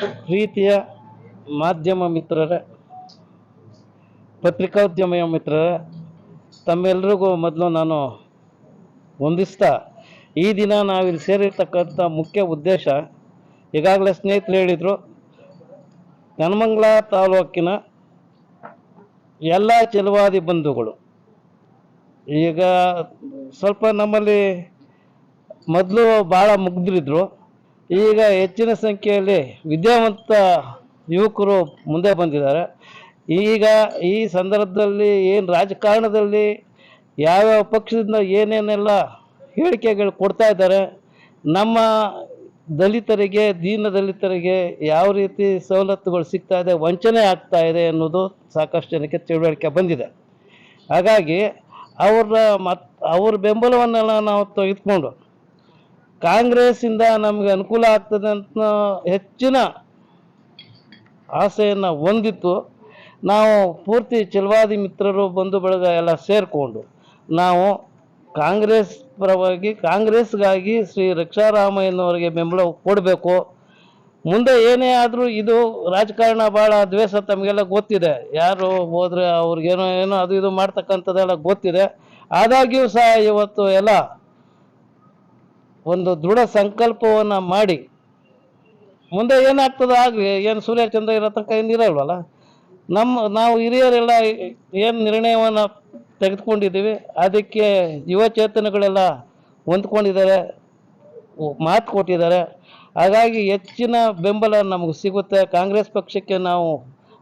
ಪ್ರೀತಿಯ ಮಾಧ್ಯಮ ಮಿತ್ರರೇ ಪತ್ರಿಕೋದ್ಯಮ ಮಿತ್ರರೇ ತಮ್ಮೆಲ್ಲರಿಗೂ ಮೊದಲು ನಾನು ಹೊಂದಿಸ್ತಾ ಈ ದಿನ ನಾವಿಲ್ಲಿ ಸೇರಿರ್ತಕ್ಕಂಥ ಮುಖ್ಯ ಉದ್ದೇಶ, ಈಗಾಗಲೇ ಸ್ನೇಹಿತರು ಹೇಳಿದರು ಕನಮಂಗ್ಲ ತಾಲೂಕಿನ ಎಲ್ಲ ಚೆಲುವಾದಿ ಬಂಧುಗಳು. ಈಗ ಸ್ವಲ್ಪ ನಮ್ಮಲ್ಲಿ ಮೊದಲು ಭಾಳ ಮುಗ್ಧರಿದ್ರು ಈಗ ಹೆಚ್ಚಿನ ಸಂಖ್ಯೆಯಲ್ಲಿ ವಿದ್ಯಾವಂತ ಯುವಕರು ಮುಂದೆ ಬಂದಿದ್ದಾರೆ. ಈಗ ಈ ಸಂದರ್ಭದಲ್ಲಿ ಏನು ರಾಜಕಾರಣದಲ್ಲಿ ಯಾವ್ಯಾವ ಪಕ್ಷದಿಂದ ಏನೇನೆಲ್ಲ ಹೇಳಿಕೆಗಳು ಕೊಡ್ತಾ ಇದ್ದಾರೆ, ನಮ್ಮ ದಲಿತರಿಗೆ, ದೀನ ದಲಿತರಿಗೆ ಯಾವ ರೀತಿ ಸವಲತ್ತುಗಳು ಸಿಗ್ತಾ ಇದೆ, ವಂಚನೆ ಆಗ್ತಾ ಇದೆ ಅನ್ನೋದು ಸಾಕಷ್ಟು ಜನಕ್ಕೆ ತಿಳುವಳಿಕೆ ಬಂದಿದೆ. ಹಾಗಾಗಿ ಅವರ ಮತ್, ಅವ್ರ ಬೆಂಬಲವನ್ನೆಲ್ಲ ನಾವು ತೆಗೆದುಕೊಂಡು ಕಾಂಗ್ರೆಸ್ಸಿಂದ ನಮಗೆ ಅನುಕೂಲ ಆಗ್ತದೆ ಅಂತ ಹೆಚ್ಚಿನ ಆಸೆಯನ್ನು ಹೊಂದಿತ್ತು. ನಾವು ಪೂರ್ತಿ ಚೆಲುವಾದಿ ಮಿತ್ರರು ಬಂಧು ಬಳಗ ಎಲ್ಲ ಸೇರಿಕೊಂಡು ನಾವು ಕಾಂಗ್ರೆಸ್ ಪರವಾಗಿ ಕಾಂಗ್ರೆಸ್ಗಾಗಿ ಶ್ರೀ ರಕ್ಷಾರಾಮಯ್ಯನವರಿಗೆ ಬೆಂಬಲ ಕೊಡಬೇಕು. ಮುಂದೆ ಏನೇ ಆದರೂ ಇದು ರಾಜಕಾರಣ ಭಾಳ ದ್ವೇಷ ತಮಗೆಲ್ಲ ಗೊತ್ತಿದೆ. ಯಾರು ಹೋದರೆ ಅವ್ರಿಗೇನೋ ಏನೋ ಅದು ಇದು ಮಾಡ್ತಕ್ಕಂಥದ್ದೆಲ್ಲ ಗೊತ್ತಿದೆ. ಆದಾಗ್ಯೂ ಸಹ ಇವತ್ತು ಎಲ್ಲ ಒಂದು ದೃಢ ಸಂಕಲ್ಪವನ್ನು ಮಾಡಿ ಮುಂದೆ ಏನಾಗ್ತದೆ ಆಗಲಿ ಏನು ಸೂರ್ಯಚಂದ್ರ ಇರೋ ತನಕ ಏನು ಇರಲ್ವಲ್ಲ? ನಮ್ಮ ನಾವು ಹಿರಿಯರೆಲ್ಲ ಏನು ನಿರ್ಣಯವನ್ನು ತೆಗೆದುಕೊಂಡಿದ್ದೀವಿ ಅದಕ್ಕೆ ಯುವಚೇತನಗಳೆಲ್ಲ ಹೊಂದ್ಕೊಂಡಿದ್ದಾರೆ ಮಾತು ಕೊಟ್ಟಿದ್ದಾರೆ. ಹಾಗಾಗಿ ಹೆಚ್ಚಿನ ಬೆಂಬಲ ನಮಗೆ ಸಿಗುತ್ತೆ. ಕಾಂಗ್ರೆಸ್ ಪಕ್ಷಕ್ಕೆ ನಾವು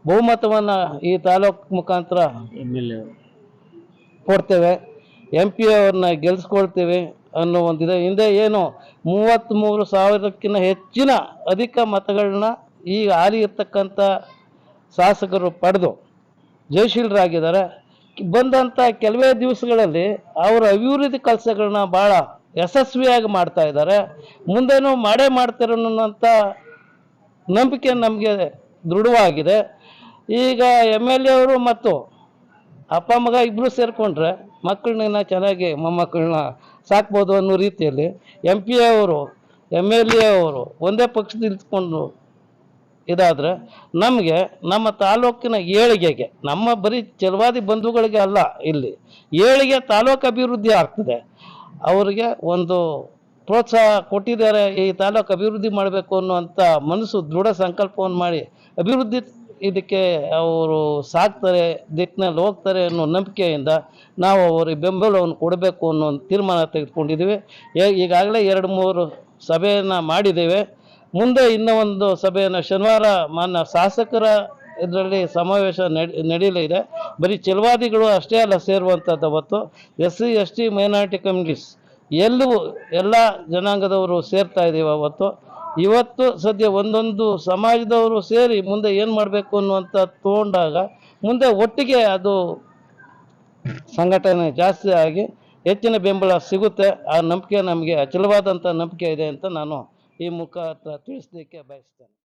ಬಹುಮತವನ್ನು ಈ ತಾಲೂಕು ಮುಖಾಂತರ ಕೊಡ್ತೇವೆ. ಎಂ ಪಿ ಅವ್ರನ್ನ ಗೆಲ್ಲಿಸ್ಕೊಳ್ತೇವೆ ಅನ್ನೋ ಒಂದಿದೆ. ಹಿಂದೆ ಏನು? ಮೂವತ್ತ್ಮೂರು ಸಾವಿರಕ್ಕಿಂತ ಹೆಚ್ಚಿನ ಅಧಿಕ ಮತಗಳನ್ನ ಈಗ ಹಾಲಿ ಇರ್ತಕ್ಕಂಥ ಶಾಸಕರು ಪಡೆದು ಜಯಶೀಲರಾಗಿದ್ದಾರೆ. ಬಂದಂಥ ಕೆಲವೇ ದಿವಸಗಳಲ್ಲಿ ಅವರ ಅಭಿವೃದ್ಧಿ ಕೆಲಸಗಳನ್ನ ಭಾಳ ಯಶಸ್ವಿಯಾಗಿ ಮಾಡ್ತಾ ಇದ್ದಾರೆ. ಮುಂದೇನೂ ಮಾಡೇ ಮಾಡ್ತಾರೆ ಅನ್ನೋಂಥ ನಂಬಿಕೆ ನಮಗೆ ದೃಢವಾಗಿದೆ. ಈಗ ಎಂ ಎಲ್ ಎ ಅವರು ಮತ್ತು ಅಪ್ಪ, ಮಗ ಇಬ್ಬರು ಸೇರಿಕೊಂಡ್ರೆ ಮಕ್ಕಳನ್ನ ಚೆನ್ನಾಗಿ ಮೊಮ್ಮಕ್ಕಳನ್ನ ಸಾಕ್ಬೋದು ಅನ್ನೋ ರೀತಿಯಲ್ಲಿ ಎಂ ಪಿ ಅವರು ಎಂ ಎಲ್ ಎ ಅವರು ಒಂದೇ ಪಕ್ಷದಲ್ಲಿ ನಿಂತ್ಕೊಂಡು ಇದಾದರೆ ನಮಗೆ ನಮ್ಮ ತಾಲೂಕಿನ ಏಳಿಗೆಗೆ, ನಮ್ಮ ಬರೀ ಚಲವಾದಿ ಬಂಧುಗಳಿಗೆ ಅಲ್ಲ ಇಲ್ಲಿ, ಏಳಿಗೆ ತಾಲೂಕು ಅಭಿವೃದ್ಧಿ ಆಗ್ತದೆ. ಅವರಿಗೆ ಒಂದು ಪ್ರೋತ್ಸಾಹ ಕೊಟ್ಟಿದ್ದಾರೆ ಈ ತಾಲೂಕು ಅಭಿವೃದ್ಧಿ ಮಾಡಬೇಕು ಅನ್ನುವಂಥ ಮನಸ್ಸು, ದೃಢ ಸಂಕಲ್ಪವನ್ನು ಮಾಡಿ ಅಭಿವೃದ್ಧಿ ಇದಕ್ಕೆ ಅವರು ಸಾಕ್ತಾರೆ, ದಿಕ್ಕಿನಲ್ಲಿ ಹೋಗ್ತಾರೆ ಅನ್ನೋ ನಂಬಿಕೆಯಿಂದ ನಾವು ಅವರಿಗೆ ಬೆಂಬಲವನ್ನು ಕೊಡಬೇಕು ಅನ್ನೋ ಒಂದು ತೀರ್ಮಾನ ತೆಗೆದುಕೊಂಡಿದ್ದೀವಿ. ಈಗಾಗಲೇ ಎರಡು ಮೂರು ಸಭೆಯನ್ನು ಮಾಡಿದ್ದೇವೆ. ಮುಂದೆ ಇನ್ನೂ ಒಂದು ಸಭೆಯನ್ನು ಶನಿವಾರ ಮಾನ್ಯ ಶಾಸಕರ ಇದರಲ್ಲಿ ಸಮಾವೇಶ ನಡಿ ನಡೆಯಲಿದೆ ಬರೀ ಚಲವಾದಿಗಳು ಅಷ್ಟೇ ಅಲ್ಲ ಸೇರುವಂಥದ್ದು ಅವತ್ತು. S C S T minority communities ಎಲ್ಲವೂ, ಎಲ್ಲ ಜನಾಂಗದವರು ಸೇರ್ತಾ ಇದ್ದೀವಿ ಅವತ್ತು. ಇವತ್ತು ಸದ್ಯ ಒಂದೊಂದು ಸಮಾಜದವರು ಸೇರಿ ಮುಂದೆ ಏನು ಮಾಡಬೇಕು ಅನ್ನುವಂಥ ತಗೊಂಡಾಗ ಮುಂದೆ ಒಟ್ಟಿಗೆ ಅದು ಸಂಘಟನೆ ಜಾಸ್ತಿ ಆಗಿ ಹೆಚ್ಚಿನ ಬೆಂಬಲ ಸಿಗುತ್ತೆ. ಆ ನಂಬಿಕೆ ನಮಗೆ ಅಚಲವಾದಂಥ ನಂಬಿಕೆ ಇದೆ ಅಂತ ನಾನು ಈ ಮುಖಾಂತರ ತಿಳಿಸ್ಲಿಕ್ಕೆ ಬಯಸ್ತೇನೆ.